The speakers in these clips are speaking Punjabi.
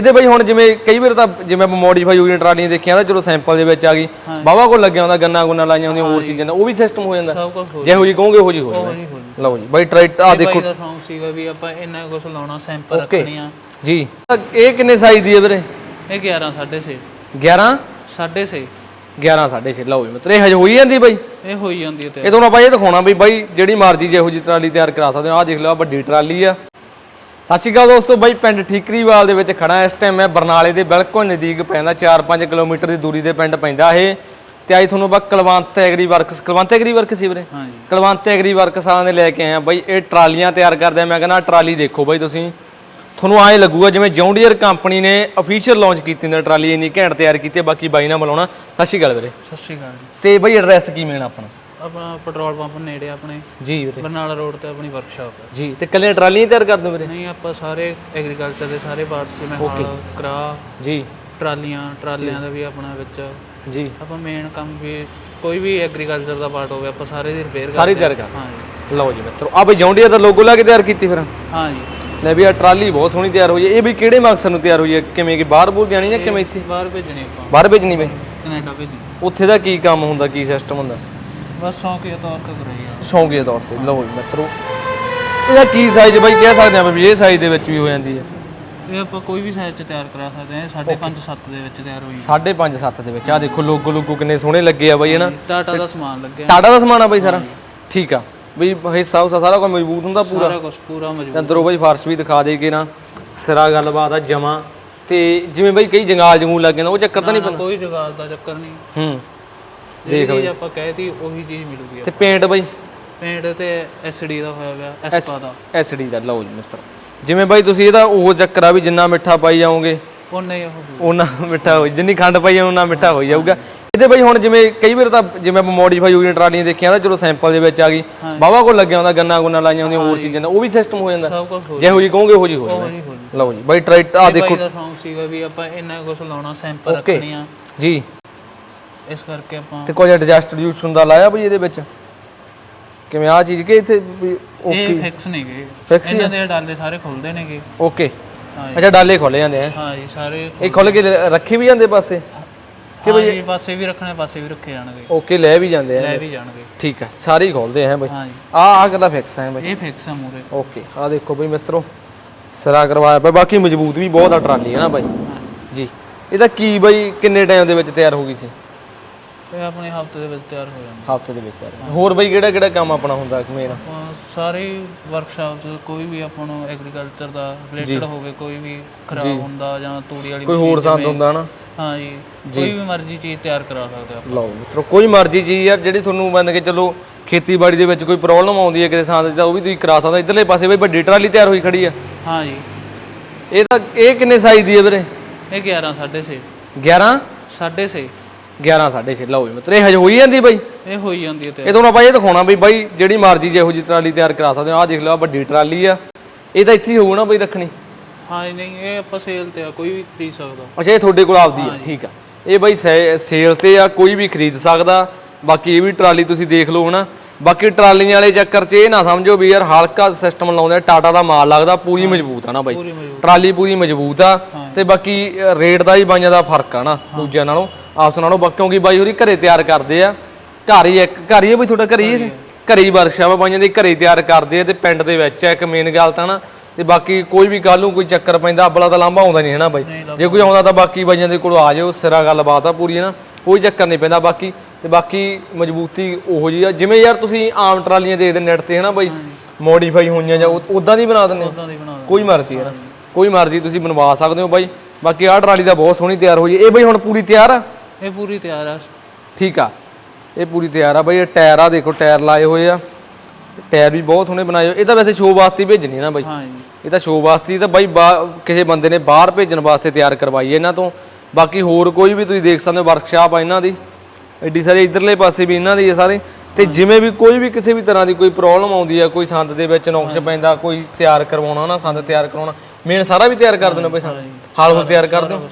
ਇਹਦੇ ਬਈ ਹੁਣ ਜਿਵੇਂ ਕਈ ਵਾਰ ਤਾਂ ਜਿਵੇਂ ਆਪਾਂ ਮੋਡੀਫਾਈ ਹੋਈਆਂ ਟਰਾਲੀਆਂ ਦੇਖੀਆਂ ਤਾਂ ਚਲੋ ਸੈਂਪਲ ਦੇ ਵਿੱਚ ਆ ਗਈ। ਬਾਵਾ ਕੋਲ ਲੱਗਿਆ ਹੁੰਦਾ ਗੰਨਾ ਗੁੰਨਾ ਲਾਈਆਂ ਹੁੰਦੀਆਂ ਹੋਰ ਚੀਜ਼ਾਂ ਦਾ ਉਹ ਵੀ ਸਿਸਟਮ ਹੋ ਜਾਂਦਾ। ਸਭ ਕੁਝ ਹੋ ਜਿਹੋ ਜੀ ਕਹੋਗੇ ਉਹੋ ਜੀ ਹੋ ਹੋ ਲਓ ਜੀ ਬਾਈ ਟਰੈਕਟ ਆ ਦੇਖੋ ਬਾਈ ਦਾ ਸ਼ੌਂਕ ਸੀਗਾ ਵੀ ਆਪਾਂ ਇੰਨਾ ਕੁਝ ਲਾਉਣਾ ਸੈਂਪਲ ਰੱਖਣੀਆਂ ਜੀ। ਇਹ ਕਿੰਨੇ ਸਾਈਜ਼ ਦੀ ਹੈ ਵੀਰੇ? ਇਹ 11 6.5 11 6.5 11 6.5 ਲਓ ਜੀ ਮਤਲਬ ਇਹ ਹਜੇ ਹੋਈ ਜਾਂਦੀ ਬਾਈ? ਇਹ ਹੋਈ ਜਾਂਦੀ ਹੈ ਤੇ। ਇਹ ਤੁਹਾਨੂੰ ਆਪਾਂ ਇਹ ਦਿਖਾਉਣਾ ਵੀ ਬਾਈ ਜਿਹੜੀ ਮਰਜ਼ੀ ਜਿਹੋ ਜੀ ਟਰਾਲੀ ਤਿਆਰ ਕਰਾ ਸਕਦੇ ਹੋ। ਆਹ ਦੇਖ ਲਓ ਵੱਡੀ ਟਰਾਲੀ ਆ। ਸਤਿ ਸ਼੍ਰੀ ਅਕਾਲ ਦੋਸਤੋ ਬਾਈ ਪਿੰਡ ਠੀਕਰੀਵਾਲ ਦੇ ਵਿੱਚ ਖੜਾ ਇਸ ਟਾਈਮ ਮੈਂ ਬਰਨਾਲੇ ਦੇ ਬਿਲਕੁਲ ਨਜ਼ਦੀਕ ਪੈਂਦਾ 4-5 ਕਿਲੋਮੀਟਰ ਦੀ ਦੂਰੀ ਤੇ ਪਿੰਡ ਪੈਂਦਾ ਇਹ। ਤੇ ਅੱਜ ਤੁਹਾਨੂੰ ਬਾ Kalwant agri works Kalwant agri works ਸੀ ਵੀਰੇ? ਹਾਂਜੀ। ਕਲਵੰਤ ਐਗਰੀ ਵਰਕਸ ਵਾਲਿਆਂ ਦੇ ਲੈ ਕੇ ਆਏ ਆ। ਬਾਈ ਇਹ ਟਰਾਲੀਆਂ ਤਿਆਰ ਕਰਦੇ ਆ। ਮੈਂ ਕਹਿੰਦਾ ਟਰਾਲੀ ਦੇਖੋ ਬਾਈ ਤੁਸੀਂ। ਤੁਹਾਨੂੰ ਐਂ ਲੱਗੂਗਾ ਜਿਵੇਂ ਜੌਂਡੀਅਰ ਕੰਪਨੀ ਨੇ ਅਫੀਸ਼ੀਅਲ ਲਾਂਚ ਕੀਤੀ ਨੇ ਟਰਾਲੀ ਇੰਨੀ ਘੈਂਟ ਤਿਆਰ ਕੀਤੀ ਬਾਕੀ ਬਾਈ ਨਾਲ ਮਿਲਾਉਣਾ। ਸਤਿ ਸ਼੍ਰੀ ਅਕਾਲ ਵੀਰੇ। ਸਤਿ ਸ਼੍ਰੀ ਅਕਾਲ ਜੀ। ਤੇ ਬਾਈ ਐਡਰੈਸ ਕੀ ਮੇਨ ਆਪਣਾ? ਆਪਣਾ ਪੈਟਰੋਲ ਪੰਪ ਨੇੜੇ ਆਪਣੇ। ਜੀ ਵੀਰੇ। ਬਰਨਾਲਾ ਰੋਡ ਤੇ ਆਪਣੀ ਵਰਕਸ਼ਾਪ ਹੈ ਜੀ ਤੇ ਕੱਲੇ ਟਰਾਲੀਆਂ ਹੀ ਤਿਆਰ ਕਰਦੇ ਹੋ ਵੀਰੇ? ਨਹੀਂ ਆਪਾਂ ਸਾਰੇ ਐਗਰੀਕਲਚਰ ਦੇ ਸਾਰੇ ਪਾਰਟਸ ਜਿਵੇਂ ਹਲ ਕਰਾ ਜੀ। ਟਰਾਲੀਆਂ ਟਰਾਲੀਆਂ ਦਾ ਵੀ ਆਪਣਾ ਵਿੱਚ ਜੀ। ਆਪਾਂ ਮੇਨ ਕੰਮ ਵੀ ਕੋਈ ਵੀ ਐਗਰੀਕਲਚਰ ਦਾ ਪਾਰਟ ਹੋਵੇ ਆਪਾਂ ਸਾਰੇ ਦੀ ਰਿਪੇਅਰ ਸਾਰੀ ਕਰਦੇ ਤਿਆਰ ਕਰ। ਹਾਂ ਜੀ। ਲਓ ਜੀ ਮਿੱਤਰੋ ਆ ਬਈ ਜੌਂਡੀਅਰ ਦਾ ਲੋਗੋ ਲਾ ਕੇ ਤਿਆਰ ਕੀਤੀ ਫਿਰ। ਹਾਂ ਜੀ। ਲੈ ਵੀ ਆ ਟਰਾਲੀ ਬਹੁਤ ਸੋਹਣੀ ਤਿਆਰ ਹੋਈ ਹੈ। ਇਹ ਵੀ ਕਿਹੜੇ ਮਕਸਦ ਨੂੰ ਤਿਆਰ ਹੋਈ ਹੈ? ਕਿਵੇਂ ਕਿ ਬਾਹਰ ਬੂਰ ਜਾਣੀ ਜਾਂ ਕਿਵੇਂ ਇੱਥੇ? ਬਾਹਰ ਭੇਜਣੀ ਆਪਾਂ। ਬਾਹਰ ਭੇਜਣੀ ਬਈ। ਕੈਨੇਡਾ ਭੇਜਣੀ। ਉੱਥੇ ਦਾ ਕੀ ਕੰਮ ਹੁੰਦਾ ਕੀ ਸਿਸਟਮ ਹੁੰਦਾ? ਬਸ ਸ਼ੌਂਕੀਆ ਤੌਰ ਤੇ ਕਰਾਈ ਆ। ਸ਼ੌਂਕੀਆ ਤੌਰ ਤੇ ਲਓ ਜੀ ਮਿੱਤਰੋ। ਇਹਦਾ ਕੀ ਸਾਈਜ਼ ਬਾਈ? ਕਹਿ ਸਕਦੇ ਆਪਾਂ ਵੀ ਇਹ ਸਾਈਜ਼ ਦੇ ਵਿੱਚ ਵੀ ਹੋ ਜਾਂਦੀ ਹੈ। ਇਹ ਆਪਾਂ ਕੋਈ ਵੀ ਸਾਈਜ਼ ਚ ਤਿਆਰ ਕਰਾ ਸਕਦੇ ਹਾਂ 5.5 7 ਦੇ ਵਿੱਚ ਤਿਆਰ ਹੋਈ 5.5 7 ਦੇ ਵਿੱਚ। ਆ ਦੇਖੋ ਲੋਗੋ ਲੋਗੋ ਕਿੰਨੇ ਸੋਹਣੇ ਲੱਗੇ ਆ ਬਾਈ ਹਨਾ ਟਾਟਾ ਦਾ ਸਮਾਨ ਲੱਗਿਆ। ਟਾਟਾ ਦਾ ਸਮਾਨ ਆ ਬਾਈ ਸਾਰਾ? ਠੀਕ ਆ। ਬਈ ਹਿੱਸਾ ਹੁਸਾ ਸਾਰਾ ਕੁਝ ਮਜ਼ਬੂਤ ਹੁੰਦਾ ਪੂਰਾ? ਸਾਰਾ ਕੁਝ ਪੂਰਾ ਮਜ਼ਬੂਤ। ਅੰਦਰੋਂ ਬਾਈ ਫਰਸ਼ ਵੀ ਦਿਖਾ ਦੇਗੇ ਨਾ। ਸਿਰਾ ਗੱਲਬਾਤ ਆ ਜਮਾ। ਤੇ ਜਿਵੇਂ ਬਾਈ ਕਈ ਜੰਗਾਲ ਜੰਗੂਲ ਲੱਗ ਜਾਂਦਾ ਉਹ ਚੱਕਰ ਤਾਂ ਨਹੀਂ ਨਾ, ਕੋਈ ਜਗਾਲ ਦਾ ਚੱਕਰ ਨਹੀਂ। ਹੂੰ। ਜਿਹੜੀ ਚੀਜ਼ ਆਪਾਂ ਕਹਿਤੀ ਉਹੀ ਚੀਜ਼ ਮਿਲੂਗੀ ਤੇ ਪੇਂਟ ਬਾਈ? ਪੇਂਟ ਤੇ ਐਸਡੀ ਦਾ ਹੋਇਆ ਹੋਇਆ ਐਸਪਾ ਦਾ। ਐਸਡੀ ਦਾ ਲਓ ਜੀ ਮਿੱਤਰ। ਜਿਵੇਂ ਬਾਈ ਤੁਸੀਂ ਇਹਦਾ ਉਹ ਚੱਕਰ ਆ ਵੀ ਜਿੰਨਾ ਮਿੱਠਾ ਪਾਈ ਜਾਓਗੇ ਉਹ। ਉਹਨਾਂ ਮਿੱਠਾ ਹੋ ਜਿੰਨੀ ਖੰਡ ਪਾਈ ਉਹਨਾਂ ਮਿੱਠਾ ਹੋ ਜਾਊਗਾ। ਇਹਦੇ ਬਾਈ ਹੁਣ ਜਿਵੇਂ ਕਈ ਵਾਰ ਤਾਂ ਜਿਵੇਂ ਆਪਾਂ ਮੋਡੀਫਾਈ ਹੋਈਆਂ ਟਰਾਲੀਆਂ ਦੇਖੀਆਂ ਤਾਂ ਚਲੋ ਸੈਂਪਲ ਦੇ ਵਿੱਚ ਆ ਗਈ। ਬਾਵਾ ਕੋਲ ਲੱਗਿਆ ਹੁੰਦਾ ਗੰਨਾ ਗੁੰਨਾ ਲਾਈਆਂ ਹੁੰਦੀਆਂ ਹੋਰ ਚੀਜ਼ਾਂ ਦਾ ਉਹ ਵੀ ਸਿਸਟਮ ਹੋ ਜਾਂਦਾ। ਜਿਹੋ ਜੀ ਕਹੋਗੇ ਉਹੋ ਜੀ ਹੋ ਹੋਣੀ ਲਓ ਜੀ ਬਾਈ ਟਰੈਕਟ ਆ ਦੇਖੋ। ਬਾਈ ਸੀਗਾ ਵੀ ਆਪਾਂ ਇੰਨਾ ਕੁਝ ਲਾਉਣਾ ਸੈਂਪਲ. ਰੱਖਣੀਆਂ ਜੀ। ਇਸ ਕਰਕੇ ਆਪਾਂ ਤੇ ਕੋਈ ਐਡਜਸਟ ਯੂਸ ਹੁੰਦਾ ਲਾਇਆ ਬਈ ਇਹਦੇ ਵਿੱਚ? ਕਿਵੇਂ ਆ ਚੀਜ਼ ਕਿ ਇੱਥੇ ਇਹ ਫਿਕਸ ਨਹੀਂ ਗਏ। Fix ਹੀ ਇਹਨਾਂ ਦੇ ਡਾਲੇ ਸਾਰੇ ਖੁੱਲਦੇ ਨੇਗੇ। ਓਕੇ। ਹਾਂ ਜੀ ਅੱਛਾ ਡਾਲੇ ਖੋਲੇ ਜਾਂਦੇ ਆ। ਹਾਂ ਜੀ ਸਾਰੇ ਇਹ ਖੁੱਲ ਕੇ ਰੱਖੇ ਵੀ ਜਾਂਦੇ ਪਾਸੇ? ਕਿ ਬਈ ਪਾਸੇ ਵੀ ਰੱਖਣੇ ਪਾਸੇ ਵੀ ਰੱਖੇ ਜਾਣਗੇ। ਓਕੇ ਲੈ ਵੀ ਜਾਂਦੇ ਆ। ਲੈ ਵੀ ਜਾਣਗੇ। ਠੀਕ ਹੈ ਸਾਰੇ ਹੀ ਖੋਲਦੇ ਆ ਬਈ। ਹਾਂ ਜੀ। ਆ ਆ ਗੱਲਾਂ ਫਿਕਸ ਹੈ ਬਈ? ਇਹ ਫਿਕਸ ਆ ਮੂਰੇ ਓਕੇ ਆ ਦੇਖੋ ਬਈ ਮਿੱਤਰੋ ਸਿਰਾ ਕਰਵਾਇਆ ਪਿਆ ਬਾਕੀ ਮਜ਼ਬੂਤ ਵੀ ਬਹੁਤ ਆ ਟਰਾਲੀ ਹੈ ਨਾ ਬਾਈ? ਜੀ। ਇਹਦਾ ਕੀ ਬਈ ਕਿੰਨੇ ਟਾਈਮ ਦੇ ਵਿੱਚ ਤਿਆਰ ਹੋ ਗਈ ਸੀ? ਇਹ ਆਪਣੇ ਹਫ਼ਤੇ ਦੇ ਵਿੱਚ ਤਿਆਰ ਹੋ ਜਾਂਦੇ। ਹਫ਼ਤੇ ਦੇ ਵਿੱਚ ਤਿਆਰ ਹੋਰ ਬਈ ਕਿਹੜਾ ਕਿਹੜਾ ਕੰਮ ਆਪਣਾ ਹੁੰਦਾ ਮੇਨ ਆਪਾਂ ਸਾਰੇ ਵਰਕਸ਼ਾਪ 'ਚ ਕੋਈ ਵੀ ਆਪਾਂ ਨੂੰ ਐਗਰੀਕਲਚਰ ਦਾ ਰਿਲੇਟਡ ਹੋਵੇ ਕੋਈ ਵੀ ਖਰਾਬ ਹੁੰਦਾ ਜਾਂ ਤੂੜੀ ਵਾਲੀ ਕੋਈ ਹੋਰ ਸੰਦ ਹੁੰਦਾ ਨਾ? ਹਾਂ ਜੀ ਕੋਈ ਵੀ ਮਰਜ਼ੀ ਚੀਜ਼ ਤਿਆਰ ਕਰਾ ਸਕਦੇ ਆਪਾਂ। ਲਓ ਮਿੱਤਰੋ ਕੋਈ ਮਰਜ਼ੀ ਚੀਜ਼ ਯਾਰ ਜਿਹੜੀ ਤੁਹਾਨੂੰ ਮੰਨ ਕੇ ਚੱਲੋ ਖੇਤੀਬਾੜੀ ਦੇ ਵਿੱਚ ਕੋਈ ਪ੍ਰੋਬਲਮ ਆਉਂਦੀ ਹੈ ਕਿਸੇ ਥਾਂ ਤੇ ਤਾਂ ਉਹ ਵੀ ਤੁਸੀਂ ਕਰਾ ਸਕਦੇ ਇਧਰਲੇ ਪਾਸੇ ਬਈ ਵੱਡੀ ਟਰਾਲੀ ਤਿਆਰ ਹੋਈ ਖੜੀ ਆ ਹਾਂ ਜੀ। ਇਹ ਤਾਂ ਇਹ ਕਿੰਨੇ ਸਾਈਜ਼ ਦੀ ਹੈ ਵੀਰੇ? ਇਹ 11 6.5 11 6.5 11 6.5 ਲਓ ਜੀ ਮਿੱਤਰ ਇਹ ਹਜੇ ਹੋਈ ਜਾਂਦੀ ਬਾਈ? ਇਹ ਹੋਈ ਜਾਂਦੀ ਹੈ ਤੇ। ਇਹ ਤੁਹਾਨੂੰ ਆਪਾਂ ਇਹ ਦਿਖਾਉਣਾ ਵੀ ਬਾਈ ਜਿਹੜੀ ਮਰਜ਼ੀ ਜਿਹੋ ਜੀ ਟਰਾਲੀ ਤਿਆਰ ਕਰਾ ਸਕਦੇ ਹੋ। ਆਹ ਦੇਖ ਲਓ ਆਹ ਵੱਡੀ ਟਰਾਲੀ ਆ। ਇਹ ਤਾਂ ਇੱਥੇ ਹੀ ਹੋਊ ਨਾ ਬਾਈ ਰੱਖਣੀ? ਹਾਂ ਜੀ ਨਹੀਂ ਇਹ ਆਪਾਂ ਸੇਲ ਤੇ ਆ ਕੋਈ ਵੀ ਖਰੀਦ ਸਕਦਾ। ਅੱਛਾ ਇਹ ਤੁਹਾਡੇ ਕੋਲ ਆਪਦੀ ਹੈ ਠੀਕ ਆ। ਇਹ ਬਾਈ ਸੇਲ ਤੇ ਆ ਕੋਈ ਵੀ ਖਰੀਦ ਸਕਦਾ। ਬਾਕੀ ਇਹ ਵੀ ਟਰਾਲੀ ਤੁਸੀਂ ਦੇਖ ਲਓ ਹਨਾ ਬਾਕੀ ਟਰਾਲੀਆਂ ਵਾਲੇ ਚੱਕਰ 'ਚ ਇਹ ਨਾ ਸਮਝੋ ਵੀ ਯਾਰ ਹਲਕਾ ਸਿਸਟਮ ਲਾਉਂਦੇ ਆ, ਟਾਟਾ ਦਾ ਮਾਲ ਲੱਗਦਾ ਪੂਰੀ ਮਜ਼ਬੂਤ ਆ ਨਾ ਬਾਈ। ਪੂਰੀ ਮਜ਼ਬੂਤ। ਟਰਾਲੀ ਪੂਰੀ ਮਜ਼ਬੂਤ ਆ ਤੇ ਬਾਕੀ ਅ, ਰੇਟ ਦਾ ਹੀ ਬਾਈਆਂ ਦਾ ਫ਼ਰਕ ਆ ਨਾ ਦੂਜਿਆਂ ਨਾਲੋਂ। ਆਪਸ ਨਾਲੋਂ ਬਾ- ਕਿਉਂਕਿ ਬਾਈ ਹੋਰੀ ਘਰੇ ਤਿਆਰ ਕਰਦੇ ਆ। ਘਰ ਹੀ ਇੱਕ ਘਰ ਹੀ ਆ ਬਈ ਤੁਹਾਡਾ ਘਰ ਹੀ ਹੈ ਘਰੇ ਹੀ ਵਰਕਸ਼ਾਪ ਆ ਬਾਈਆਂ ਦੇ ਘਰੇ ਤਿਆਰ ਕਰਦੇ ਆ ਤੇ ਪਿੰਡ ਦੇ ਵਿੱਚ ਆ ਇੱਕ ਮੇਨ ਗੱਲ ਤਾਂ ਨਾ ਤੇ ਬਾਕੀ ਕੋਈ ਵੀ ਕੱਲ ਨੂੰ ਕੋਈ ਚੱਕਰ ਪੈਂਦਾ ਅਬਲਾ ਤਾਂ ਲਾਂਭਾ ਆਉਂਦਾ ਨਹੀਂ ਹੈ ਨਾ ਬਾਈ ਜੇ ਕੋਈ ਆਉਂਦਾ ਤਾਂ ਬਾਕੀ ਬਾਈਆਂ ਦੇ ਕੋਲ ਆ ਜਾਓ ਸਿਰਾ ਗੱਲਬਾਤ ਆ ਪੂਰੀ ਹੈ ਨਾ ਕੋਈ ਚੱਕਰ ਨਹੀਂ ਪੈਂਦਾ ਬਾਕੀ ਤੇ ਬਾਕੀ ਮਜ਼ਬੂਤੀ ਉਹੋ ਜੀ ਆ। ਜਿਵੇਂ ਯਾਰ ਤੁਸੀਂ ਆਮ ਟਰਾਲੀਆਂ ਦੇਖਦੇ ਨੈਟ ਤੇ ਹੈ ਨਾ ਬਾਈ ਮੋਡੀਫਾਈ ਹੋਈਆਂ ਜਾਂ ਉਦਾਂ ਦੀ ਬਣਾ ਦਿੰਦੇ ਹੋ ਉਦਾਂ ਦੀ ਬਣਾ ਦਿੰਦੇ ਕੋਈ ਮਰਜ਼ੀ ਹੈ ਨਾ ਕੋਈ ਮਰਜ਼ੀ ਤੁਸੀਂ ਬਣਵਾ ਸਕਦੇ ਹੋ ਬਾਈ। ਬਾਕੀ ਆਹ ਟਰਾਲੀ ਦਾ ਬਹੁਤ ਸੋਹਣੀ ਤਿਆਰ ਹੋਈ ਹੈ। ਇਹ ਬਾਈ ਹੁਣ ਪੂਰੀ ਤਿਆਰ ਆ? ਇਹ ਪੂਰੀ ਤਿਆਰ ਆ। ਠੀਕ ਆ। ਇਹ ਪੂਰੀ ਤਿਆਰ ਆ ਬਾਈ ਇਹ ਟਾਇਰ ਆ ਦੇਖੋ ਟਾਇਰ ਲਾਏ ਹੋਏ ਆ। ਟਾਇਰ ਵੀ ਬਹੁਤ ਸੋਹਣੇ ਬਣਾਏ ਹੋਏ। ਇਹ ਤਾਂ ਵੈਸੇ ਸ਼ੋਅ ਵਾਸਤੇ ਹੀ ਭੇਜਣੀ ਹੈ ਨਾ ਬਾਈ। ਹਾਂ ਜੀ। ਇਹ ਤਾਂ ਸ਼ੋਅ ਵਾਸਤੇ ਹੀ ਤਾਂ ਬਾਈ ਕਿਸੇ ਬੰਦੇ ਨੇ ਬਾਹਰ ਭੇਜਣ ਵਾਸਤੇ ਤਿਆਰ ਕਰਵਾਈ ਹੈ ਇਹਨਾਂ ਤੋਂ। ਬਾਕੀ ਹੋਰ ਕੋਈ ਵੀ ਤੁਸੀਂ ਦੇਖ ਸਕਦੇ ਹੋ ਵਰਕਸ਼ਾਪ ਆ ਇਹਨਾਂ ਦੀ। ਐਡੀ ਸਾਰੇ ਇਧਰਲੇ ਪਾਸੇ ਵੀ ਇਹਨਾਂ ਦੀ ਹੈ ਸਾਰੇ। ਤੇ ਜਿਵੇਂ ਵੀ ਕੋਈ ਵੀ ਕਿਸੇ ਵੀ ਤਰ੍ਹਾਂ ਦੀ ਕੋਈ ਪ੍ਰੋਬਲਮ ਆਉਂਦੀ ਆ ਕੋਈ ਸੰਦ ਦੇ ਵਿੱਚ ਨੁਕਸ ਪੈਂਦਾ ਕੋਈ ਤਿਆਰ ਕਰਵਾਉਣਾ ਨਾ ਸੰਦ ਤਿਆਰ ਕਰਾਉਣਾ ਮੇਨ ਸਾਰਾ ਵੀ ਤਿਆਰ ਕਰ ਦਿੰਦੇ ਬਾਈ ਸੰਦ? ਹਾਲ ਹੋਲ ਤਿਆਰ ਕਰ ਦਿਓ।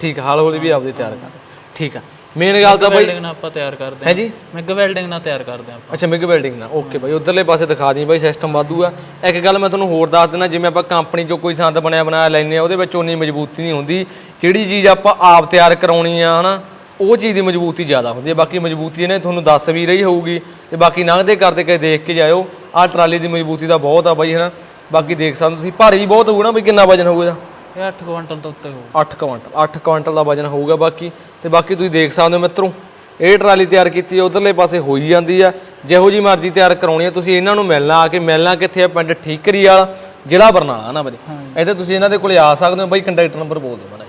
ਠੀਕ ਹਾਲ ਹੋਲ ਵੀ ਆਪਦੇ ਤਿਆਰ ਕਰ। ਠੀਕ ਆ। ਮੇਨ ਗੱਲ ਤਾਂ ਬਾਈ ਵੈਲਡਿੰਗ ਨਾਲ ਆਪਾਂ ਤਿਆਰ ਕਰਦੇ ਹੈ ਜੀ? ਮਿਗ ਵੈਲਡਿੰਗ ਨਾਲ ਤਿਆਰ ਕਰਦੇ ਹਾਂ ਆਪਾਂ। ਅੱਛਾ ਮਿਗ ਵੈਲਡਿੰਗ ਨਾਲ। ਓਕੇ ਬਾਈ ਉਧਰਲੇ ਪਾਸੇ ਦਿਖਾ ਦੀ ਬਾਈ ਸਿਸਟਮ ਵਾਧੂ ਆ। ਇੱਕ ਗੱਲ ਮੈਂ ਤੁਹਾਨੂੰ ਹੋਰ ਦੱਸ ਦਿੰਦਾ ਜਿਵੇਂ ਆਪਾਂ ਕੰਪਨੀ ਚੋਂ ਕੋਈ ਸੰਦ ਬਣਿਆ ਬਣਾਇਆ ਲੈਨੇ ਆ ਉਹਦੇ ਵਿੱਚ ਉਨੀ ਮਜ਼ਬੂਤੀ ਨਹੀਂ ਹੁੰਦੀ। ਜਿਹੜੀ ਚੀਜ਼ ਆਪਾਂ ਆਪ ਤਿਆਰ ਕਰਾਉਣੀ ਆ ਹਨਾ? ਉਹ ਚੀਜ਼ ਦੀ ਮਜ਼ਬੂਤੀ ਜ਼ਿਆਦਾ ਹੁੰਦੀ ਹੈ ਬਾਕੀ ਮਜ਼ਬੂਤੀ ਇਹਨੇ ਤੁਹਾਨੂੰ ਦੱਸ ਵੀ ਰਹੀ ਹੋਊਗੀ। ਤੇ ਬਾਕੀ ਲੰਘਦੇ ਕਰਦੇ ਕਦੇ ਦੇਖ ਕੇ ਜਾਇਓ। ਆਹ ਟਰਾਲੀ ਦੀ ਮਜ਼ਬੂਤੀ ਦਾ ਬਹੁਤ ਆ ਬਾਈ ਹਨਾ? ਬਾਕੀ ਦੇਖ ਸਕਦੇ ਹੋ ਤੁਸੀਂ। ਭਾਰੀ ਬਹੁਤ ਹੋਊ ਨਾ ਬਈ ਕਿੰਨਾ ਵਜਨ ਹੋਊਗਾ ਇਹਦਾ? ਇਹ 8 ਕੁਇੰਟਲ ਤੋਂ ਉੱਤੇ ਹੋਊ। 8 ਕੁਇੰਟਲ 8 ਕੁਇੰਟਲ ਦਾ ਵਜਨ ਹੋਊਗਾ ਬਾਕੀ। ਤੇ ਬਾਕੀ ਤੁਸੀਂ ਦੇਖ ਸਕਦੇ ਹੋ ਮਿੱਤਰੋ ਇਹ ਟਰਾਲੀ ਤਿਆਰ ਕੀਤੀ ਹੈ ਉਧਰਲੇ ਪਾਸੇ ਹੋਈ ਜਾਂਦੀ ਆ। ਜਿਹੋ ਜੀ ਮਰਜ਼ੀ ਤਿਆਰ ਕਰਾਉਣੀ ਹੈ ਤੁਸੀਂ ਇਹਨਾਂ ਨੂੰ ਮਿਲਣਾ ਆ ਕੇ ਮਿਲਣਾ ਕਿੱਥੇ ਆ? ਪਿੰਡ ਠੀਕਰੀ ਵਾਲਾ ਜ਼ਿਲ੍ਹਾ ਬਰਨਾਲਾ ਨਾ ਬਈ ਇੱਥੇ ਤੁਸੀਂ ਇਹਨਾਂ ਦੇ ਕੋਲੇ ਆ ਸਕਦੇ ਹੋ ਬਾਈ ਕੰਟੈਕਟ ਨੰਬਰ ਬੋਲ ਦਿਓ ਮਾੜਾ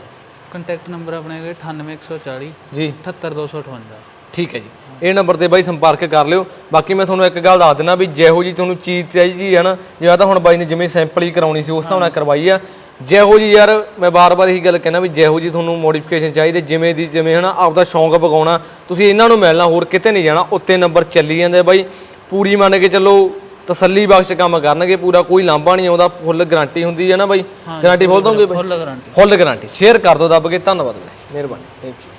ਕੰਟੈਕਟ ਨੰਬਰ ਆਪਣੇ ਹੈਗੇ 98140 ਜੀ। 78258 ਠੀਕ ਹੈ ਜੀ। ਇਹ ਨੰਬਰ ਤੇ ਬਾਈ ਸੰਪਰਕ ਕਰ ਲਿਓ। ਬਾਕੀ ਮੈਂ ਤੁਹਾਨੂੰ ਇੱਕ ਗੱਲ ਦੱਸ ਦਿੰਦਾ ਵੀ ਜਿਹੋ ਜੀ ਤੁਹਾਨੂੰ ਚੀਜ਼ ਚਾਹੀਦੀ ਹੈ ਨਾ ਜਿਵੇਂ ਤਾਂ ਹੁਣ ਬਾਈ ਨੇ ਜਿਵੇਂ ਸੈਂਪਲ ਹੀ ਕਰਾਉਣੀ ਸੀ ਉਸ ਹਿਸਾਬ ਨਾਲ ਕਰਵਾਈ ਆ। ਜਿਹੋ ਜੀ ਯਾਰ ਮੈਂ ਬਾਰ-ਬਾਰ ਇਹੀ ਗੱਲ ਕਹਿਣਾ ਵੀ ਜਿਹੋ ਜੀ ਤੁਹਾਨੂੰ ਮੋਡੀਫਿਕੇਸ਼ਨ ਚਾਹੀਦੀ ਜਿਵੇਂ ਦੀ ਜਿਵੇਂ ਹਨਾ ਆਪਦਾ ਸ਼ੌਂਕ ਪਗਾਉਣਾ ਤੁਸੀਂ ਇਹਨਾਂ ਨੂੰ ਮਿਲਣਾ ਹੋਰ ਕਿਤੇ ਨਹੀਂ ਜਾਣਾ ਉੱਤੇ ਨੰਬਰ ਚੱਲੀ ਜਾਂਦੇ ਬਾਈ। ਪੂਰੀ ਮੰਨ ਕੇ ਚੱਲੋ ਤਸੱਲੀ ਬਖਸ਼ ਕੰਮ ਕਰਨਗੇ ਪੂਰਾ ਕੋਈ ਲਾਂਭਾ ਨਹੀਂ ਆਉਂਦਾ ਫੁੱਲ ਗਾਰੰਟੀ ਹੁੰਦੀ ਹੈ ਨਾ ਬਾਈ। ਗਾਰੰਟੀ ਫੁੱਲ ਦੋਗੇ ਬਾਈ? Full guarantee full guarantee share ਕਰ ਦਿਓ ਦੱਬ ਕੇ। ਧੰਨਵਾਦ। ਮਿਹਰਬਾਨੀ। Thank you